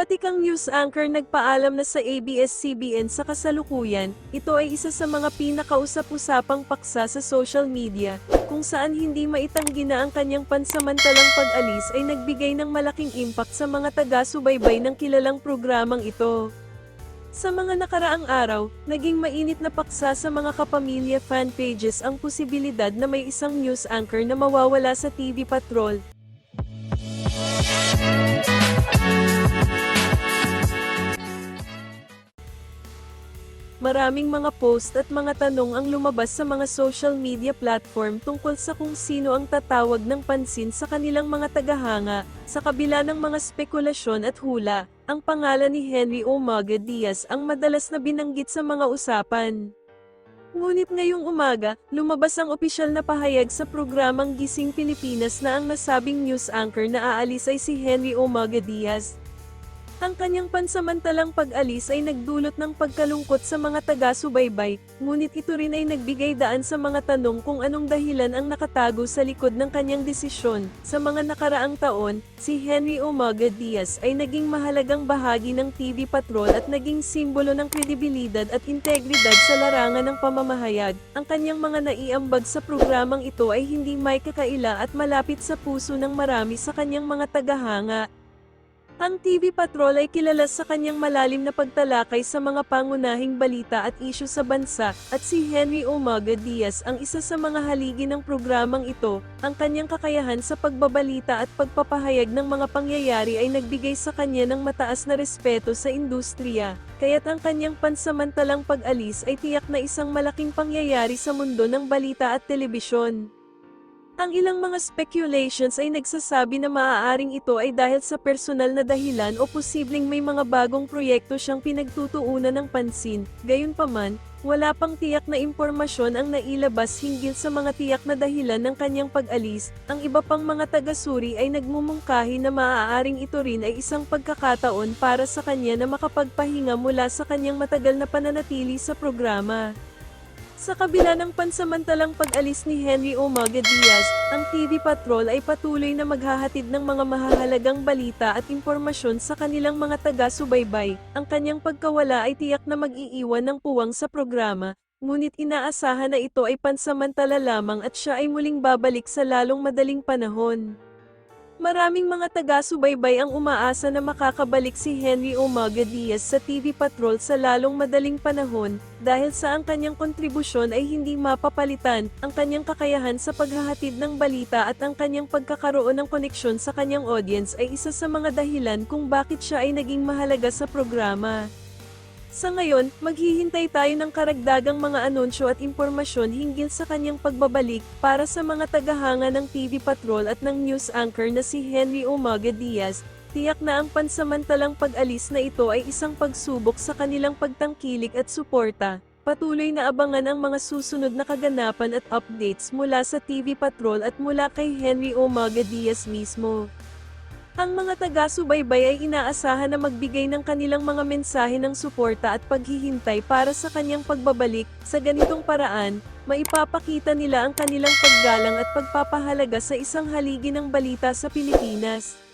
Batikang news anchor nagpaalam na sa ABS-CBN sa kasalukuyan, ito ay isa sa mga pinakausap-usapang paksa sa social media, kung saan hindi maitanggi na ang kanyang pansamantalang pag-alis ay nagbigay ng malaking impact sa mga taga-subaybay ng kilalang programang ito. Sa mga nakaraang araw, naging mainit na paksa sa mga kapamilya fan pages ang posibilidad na may isang news anchor na mawawala sa TV Patrol, Maraming mga post at mga tanong ang lumabas sa mga social media platform tungkol sa kung sino ang tatawag ng pansin sa kanilang mga tagahanga. Sa kabila ng mga spekulasyon at hula, ang pangalan ni Henry Umaga Diaz ang madalas na binanggit sa mga usapan. Ngunit ngayong umaga, lumabas ang opisyal na pahayag sa programang Gising Pilipinas na ang nasabing news anchor na aalis ay si Henry Umaga Diaz. Ang kanyang pansamantalang pag-alis ay nagdulot ng pagkalungkot sa mga taga-subaybay, ngunit ito rin ay nagbigay daan sa mga tanong kung anong dahilan ang nakatago sa likod ng kanyang desisyon. Sa mga nakaraang taon, si Henry Umaga Diaz ay naging mahalagang bahagi ng TV Patrol at naging simbolo ng kredibilidad at integridad sa larangan ng pamamahayag. Ang kanyang mga naiambag sa programang ito ay hindi may kakaila at malapit sa puso ng marami sa kanyang mga tagahanga. Ang TV Patrol ay kilala sa kanyang malalim na pagtalakay sa mga pangunahing balita at isyu sa bansa, at si Henry Umaga Diaz ang isa sa mga haligi ng programang ito. Ang kanyang kakayahan sa pagbabalita at pagpapahayag ng mga pangyayari ay nagbigay sa kanya ng mataas na respeto sa industriya, kaya't ang kanyang pansamantalang pag-alis ay tiyak na isang malaking pangyayari sa mundo ng balita at telebisyon. Ang ilang mga speculations ay nagsasabi na maaaring ito ay dahil sa personal na dahilan o posibleng may mga bagong proyekto siyang pinagtutuunan ng pansin. Gayunpaman, wala pang tiyak na impormasyon ang nailabas hinggil sa mga tiyak na dahilan ng kanyang pag-alis. Ang iba pang mga taga-suri ay nagmumungkahi na maaaring ito rin ay isang pagkakataon para sa kanya na makapagpahinga mula sa kanyang matagal na pananatili sa programa. Sa kabila ng pansamantalang pag-alis ni Henry Umaga Diaz, ang TV Patrol ay patuloy na maghahatid ng mga mahahalagang balita at impormasyon sa kanilang mga taga-subaybay. Ang kanyang pagkawala ay tiyak na mag-iiwan ng puwang sa programa, ngunit inaasahan na ito ay pansamantala lamang at siya ay muling babalik sa lalong madaling panahon. Maraming mga taga-subaybay ang umaasa na makakabalik si Henry Umaga Diaz sa TV Patrol sa lalong madaling panahon, dahil sa ang kanyang kontribusyon ay hindi mapapalitan, ang kanyang kakayahan sa paghahatid ng balita at ang kanyang pagkakaroon ng koneksyon sa kanyang audience ay isa sa mga dahilan kung bakit siya ay naging mahalaga sa programa. Sa ngayon, maghihintay tayo ng karagdagang mga anunsyo at impormasyon hinggil sa kanyang pagbabalik para sa mga tagahanga ng TV Patrol at ng news anchor na si Henry Umaga Diaz. Tiyak na ang pansamantalang pag-alis na ito ay isang pagsubok sa kanilang pagtangkilik at suporta. Patuloy na abangan ang mga susunod na kaganapan at updates mula sa TV Patrol at mula kay Henry Umaga Diaz mismo. Ang mga taga-subaybay ay inaasahan na magbigay ng kanilang mga mensahe ng suporta at paghihintay para sa kanyang pagbabalik. Sa ganitong paraan, maipapakita nila ang kanilang paggalang at pagpapahalaga sa isang haligi ng balita sa Pilipinas.